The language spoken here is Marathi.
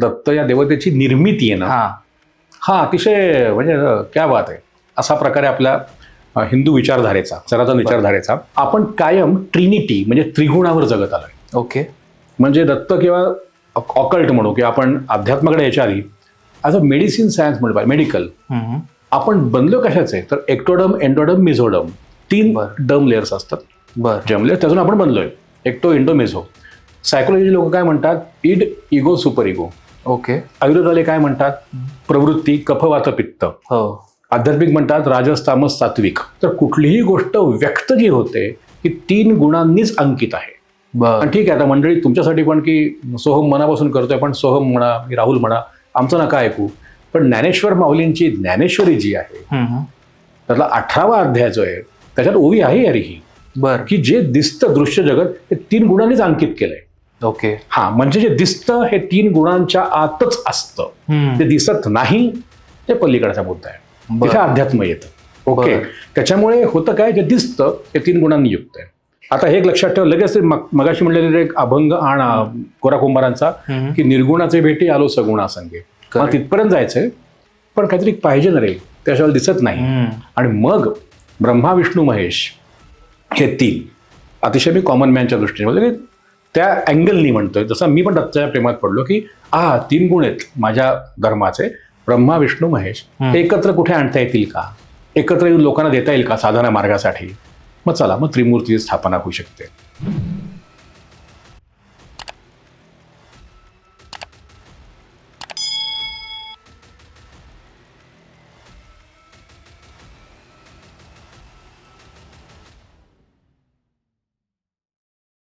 दत्त या देवतेची निर्मिती आहे ना हा. हा अतिशय म्हणजे क्या बात आहे. असा प्रकारे आपल्या हिंदू विचारधारेचा सनातन विचारधारेचा आपण कायम ट्रिनिटी म्हणजे त्रिगुणावर जगत आलोय. ओके. म्हणजे दत्त किंवा ऑकल्ट म्हणू किंवा आपण अध्यात्माकडे यायच्या आधी ॲज अ मेडिसिन सायन्स म्हणू मेडिकल हम्म. आपण बनलो कशाचे? तर एक्टोडम एन्डोडम मिझोडम तीन. डम लेअर्स असतात. बर. जमले त्यातून आपण बनलोय. एक्टो इंडो मेझो सायकोलॉजी लोक काय म्हणतात? Id ego super ego okay. आयुर्वेदवाले काय म्हणतात? प्रवृत्ती कफवात पित्त. हो. आध्यात्मिक म्हणतात राजस तामस सात्विक. तर कुठलीही गोष्ट व्यक्त जी होते ती तीन गुणांनीच अंकित आहे. ठीक आहे आता मंडळी तुमच्यासाठी पण की सोहम मनापासून करतोय पण सोहम म्हणा की राहुल म्हणा आमचं नका ऐकू. पण ज्ञानेश्वर माऊलींची ज्ञानेश्वरी जी आहे. त्यातला अठरावा अध्याय जो आहे त्याच्यात ओवी आहे यार ही. बर. की जे दिसतं दृश्य जगत हे तीन गुणांनीच अंकित केलंय. ओके हा म्हणजे जे दिसतं हे तीन गुणांच्या आतच असतं. ते दिसत नाही ते पलीकडचा मुद्दा आहे. तिथे अध्यात्म येतं. ओके. त्याच्यामुळे होतं काय जे दिसतं ते तीन गुणांनी युक्त आहे. आता हे एक लक्षात ठेव लगेच मगाशी म्हणलेले एक अभंग आणा कोरा कुंभारांचा. की निर्गुणाचे भेटी आलो सगुणा संगे मला तिथपर्यंत जायचंय पण काहीतरी पाहिजे ना रे त्याशिवाय दिसत नाही. आणि मग ब्रह्मा विष्णू महेश हे तीन. अतिशय मी कॉमन मॅनच्या दृष्टीने म्हणजे त्या अँगलनी म्हणतोय. जसं मी पण दत्ताच्या प्रेमात पडलो की आ तीन गुण आहेत माझ्या धर्माचे. ब्रह्मा विष्णू महेश. ते एकत्र कुठे आणता येतील का? एकत्र येऊन लोकांना देता येईल का साधना मार्गासाठी? मग चला मग त्रिमूर्ती स्थापना होऊ शकते.